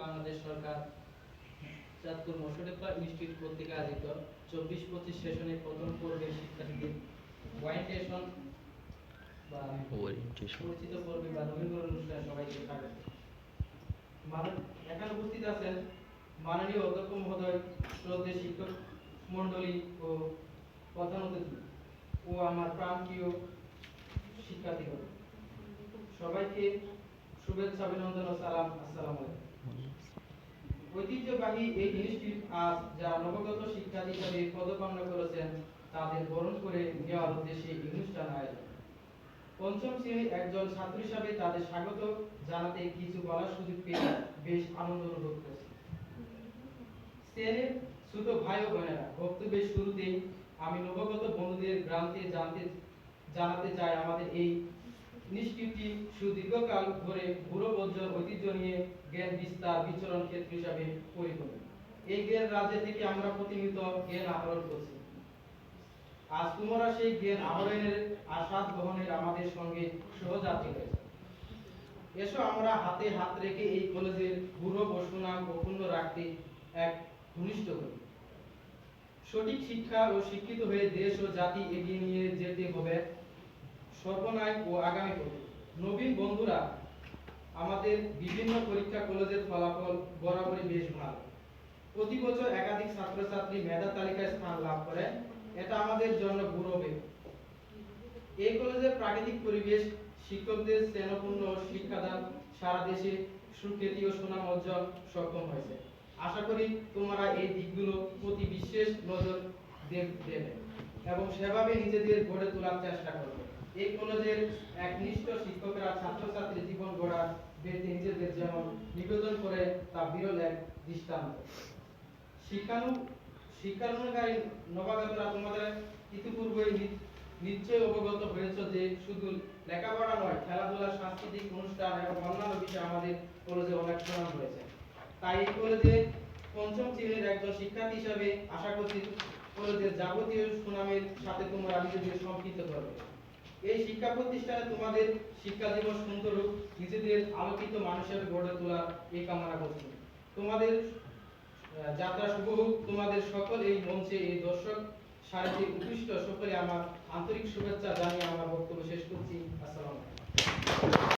বাংলাদেশ সরকার চাঁদপুর মশরেফা ইনস্টিটিউট কর্তৃক আয়োজিত। চব্বিশ পঁচিশ সেশনের প্রথম পর্বের শিক্ষার্থীদের ওয়াইন্টেশন বা পরিচিত পর্বে বা অনুষ্ঠানে সবাইকে স্বাগত। এখানে উপস্থিত আছেন মাননীয় অধ্যক্ষ মহোদয় শ্রদ্ধেয় শিক্ষক মণ্ডলী ও প্রধান অতিথি ও আমার প্রাণপ্রিয় শিক্ষার্থীগণ। সবাইকে শুভেচ্ছা অভিনন্দন ও সালাম। আসসালামু আলাইকুম। ঐতিহ্যবাহী এই ইনস্টিটিউট আজ যারা নবগত শিক্ষার্থী হিসাবে পদপন্ন করেছেন, তাদের বরণ করে নেওয়ার উদ্দেশ্যে অনুষ্ঠান আয়োজন। পঞ্চম শ্রেণির একজন ছাত্র হিসাবে তাদের স্বাগত জানাতে কিছু বলার সুযোগ পেয়ে বেশ আনন্দ অনুভব করছি। শ্রেণির ছোট ভাই ও বোনেরা, বক্তব্যের শুরুতেই আমি নবগত বন্ধুদের গ্রামকে জানতে জানাতে চাই আমাদের এই ইনস্টিটিউটটি সুদীর্ঘকাল ধরে বুড়ো বজ্র ঐতিহ্য নিয়ে জ্ঞান বিস্তার বিচরণ ক্ষেত্র হিসাবে পরিপূর্ণ। এই জ্ঞান রাজ্য থেকে আমরা প্রতিনিয়ত জ্ঞান আহরণ করছি। আজ তোমরা সেই জ্ঞান আহরণের আস্বাদ গ্রহণের আমাদের সঙ্গে সহযাত্রী হয়েছে। এসো আমরা হাতে হাত রেখে এই কলেজের ও সুনাম অক্ষুণ্ণ রাখতে এক ঘনিষ্ঠ করি। সঠিক শিক্ষা ও শিক্ষিত হয়ে দেশ ও জাতি এগিয়ে নিয়ে যেতে হবে সর্বনায় ও আগামী নবীন বন্ধুরা, আমাদের বিভিন্ন পরীক্ষা, কলেজের ফলাফল বরাবরই বেশ ভালো। প্রতি বছর একাধিক ছাত্রছাত্রী মেধা তালিকায় স্থান লাভ করে এটা আমাদের জন্য গৌরবের। এই কলেজের প্রাকৃতিক পরিবেশ, শিক্ষকদের স্নেহপূর্ণ শিক্ষাদান সারা দেশে সুখ্যাতি ও সুনাম অর্জন সক্ষম হয়েছে। আশা করি তোমরা এই দিকগুলো প্রতি বিশেষ নজর দেবে এবং সেভাবে নিজেদের গড়ে তোলার চেষ্টা করবে। এই কলেজের একনিষ্ঠ শিক্ষকরা ছাত্রছাত্রী জীবন গড়ার বেঁধে নিজেদের যেমন নিবেদন করে, তা বিরল এক দৃষ্টান্ত। শিক্ষানু শিক্ষানুগারী নবাগতরা তোমাদের ইতিপূর্বেই নি- নিশ্চয়ই অবগত হয়েছ যে শুধু লেখাপড়া নয়, খেলাধুলা, সাংস্কৃতিক অনুষ্ঠান এবং অন্যান্য বিষয়ে আমাদের কলেজে অনেক সুনাম রয়েছে তাই এই কলেজে পঞ্চম শ্রেণির একজন শিক্ষার্থী হিসাবে আশা করছি কলেজের যাবতীয় সুনামের সাথে তোমরা নিজেদের সম্পৃক্ত করবে। এই শিক্ষা প্রতিষ্ঠানে তোমাদের শিক্ষা জীবন সুন্দর হোক, নিজেদের আলোকিত মানুষের গড়ে তোলা এই কামনা করছি। তোমাদের যাত্রা শুভ হোক। তোমাদের সকল এই মঞ্চে এই দর্শক, সারিতে উপৃষ্ট সকলে আমার আন্তরিক শুভেচ্ছা জানিয়ে আমার বক্তব্য শেষ করছি। আসসালামু আলাইকুম।